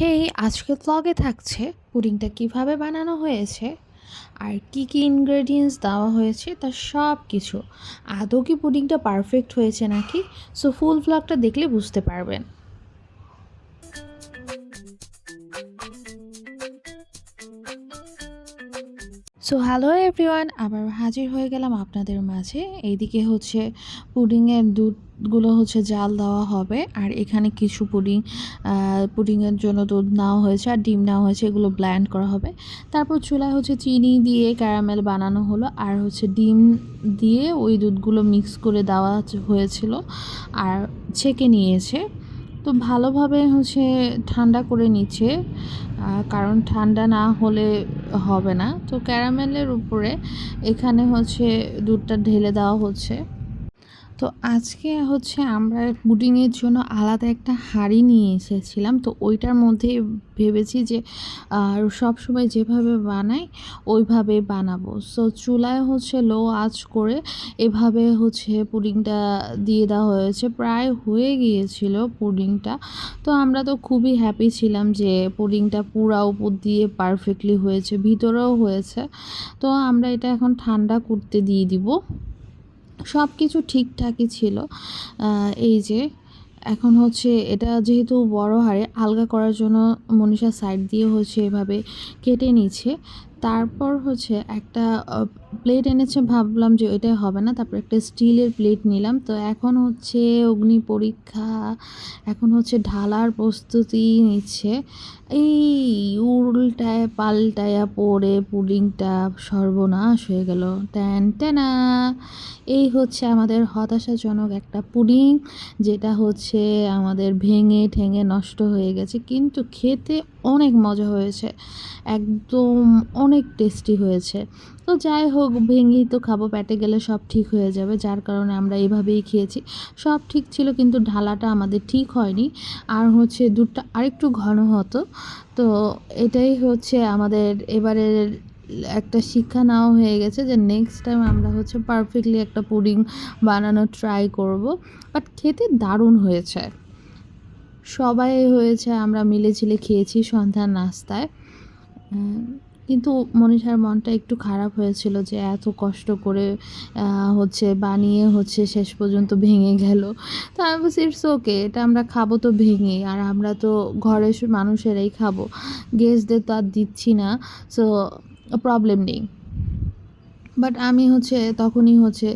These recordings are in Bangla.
হেই আজকের ব্লগে থাকছে, পুডিংটা কীভাবে বানানো হয়েছে, আর কি কি ইনগ্রেডিয়েন্টস দেওয়া হয়েছে তার সব কিছু। আদৌ কি পুডিংটা পারফেক্ট হয়েছে নাকি? সো ফুল ব্লগটা দেখলে বুঝতে পারবেন। সো হ্যালো এভরিওয়ান, আবার হাজির হয়ে গেলাম আপনাদের মাঝে। এইদিকে হচ্ছে পুডিংয়ের দুধগুলো হচ্ছে জাল দেওয়া হবে, আর এখানে কিছু পুডিং পুডিংয়ের জন্য দুধ নেওয়া হয়েছে আর ডিম নেওয়া হয়েছে, এগুলো ব্ল্যান্ড করা হবে। তারপর চুলায় হচ্ছে চিনি দিয়ে ক্যারামেল বানানো হলো, আর হচ্ছে ডিম দিয়ে ওই দুধগুলো মিক্স করে দেওয়া হয়েছিল আর ছেঁকে নিয়েছে। তো ভালোভাবে হচ্ছে ঠান্ডা করে নিচ্ছে কারণ ঠান্ডা না হলে হবে না। তো ক্যারামেলের উপরে এখানে হচ্ছে দুধটা ঢেলে দেওয়া হচ্ছে। তো আজকে হচ্ছে আমরা পুডিংয়ের জন্য আলাদা একটা হাঁড়ি নিয়ে এসেছিলাম। তো ওইটার মধ্যে ভেবেছি যে সব সময় যেভাবে বানাই ওইভাবে বানাবো। সো চুলায় হচ্ছে লো আঁচ করে এভাবে হচ্ছে পুডিংটা দিয়ে দেওয়া হয়েছে। প্রায় হয়ে গিয়েছিল পুডিংটা। তো আমরা তো খুবই হ্যাপি ছিলাম যে পুডিংটা পুরা উপর দিয়ে পারফেক্টলি হয়েছে, ভিতরেও হয়েছে। তো আমরা এটা এখন ঠান্ডা করতে দিয়ে দিব। সব কিছু ঠিকঠাকই ছিল। এই যে, এখন হচ্ছে এটা যেহেতু বড় হারে আলগা করার জন্য মনীষা সাইড দিয়ে হচ্ছে এভাবে কেটে নিচ্ছে। তারপর হচ্ছে একটা প্লেট এনেছে, ভাবলাম যে ওইটাই হবে না। তারপর একটা স্টিলের প্লেট নিলাম। তো এখন হচ্ছে অগ্নি পরীক্ষা, এখন হচ্ছে ঢালার প্রস্তুতি নিচ্ছে। এই উল্টায় পাল্টায়া পড়ে পুডিংটা সর্বনাশ হয়ে গেল। ট্যান, ট্যানা। এই হচ্ছে আমাদের হতাশাজনক একটা পুডিং যেটা হচ্ছে আমাদের ভেঙে ঠেঙে নষ্ট হয়ে গেছে। কিন্তু খেতে অনেক মজা হয়েছে। একদম অনেক টেস্টি হয়েছে। তো যাই হোক, ভেঙেই তো খাব, পেটে গেলে সব ঠিক হয়ে যাবে। যার কারণে আমরা এভাবেই খেয়েছি। সব ঠিক ছিল, কিন্তু ঢালাটা আমাদের ঠিক হয়নি। আর হচ্ছে দুধটা আরেকটু ঘন হতো। তো এটাই হচ্ছে আমাদের এবারের একটা শিক্ষা নেওয়া হয়ে গেছে যে নেক্সট টাইম আমরা হচ্ছে পারফেক্টলি একটা পুডিং বানানো ট্রাই করব। বাট খেতে দারুণ হয়েছে। সবাই হয়েছে, আমরা মিলেঝিলে খেয়েছি সন্ধ্যার নাস্তায়। কিন্তু মনীষার মনটা একটু খারাপ হয়েছিল যে এত কষ্ট করে হচ্ছে বানিয়ে হচ্ছে শেষ পর্যন্ত ভেঙে গেল। তো আমি বলছি ইটস ওকে এটা আমরা খাব তো ভেঙে আর আমরা তো ঘরের মানুষেরাই খাব। গেস্টদের তো আর দিচ্ছি না সো প্রবলেম নেই। বাট আমি হচ্ছে তখনই হচ্ছে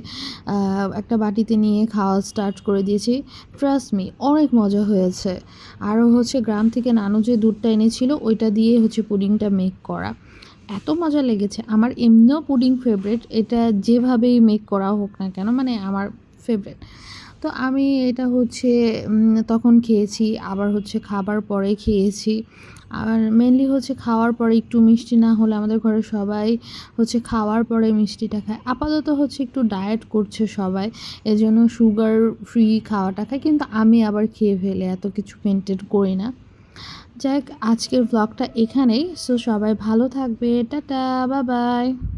একটা বাটিতে নিয়ে খাওয়া স্টার্ট করে দিয়েছি। ট্রাস্ট মি অনেক মজা হয়েছে। আরও হচ্ছে গ্রাম থেকে নানু যে দুধটা এনেছিল, ওইটা দিয়ে হচ্ছে পুডিংটা মেক করা। এত মজা লেগেছে। আমার এমনিও পুডিং ফেভারিট এটা যেভাবেই মেক করা হোক না কেন মানে আমার ফেভারিট তো আমি এটা হচ্ছে তখন খেয়েছি, আবার হচ্ছে খাবার পরে খেয়েছি। আর মেনলি হচ্ছে খাওয়ার পরে একটু মিষ্টি না হলে আমাদের ঘরে সবাই হচ্ছে খাওয়ার পরে মিষ্টিটা খায়। আপাতত হচ্ছে একটু ডায়েট করছে সবাই, এজন্য সুগার ফ্রি খাওয়াটা খায়, কিন্তু আমি আবার খেয়ে ফেলে এত কিছু মেনটেন করি না। যাই আজকের ব্লগটা এখানেই। সো সবাই ভালো থাকবে। টাটা বাবাই বাই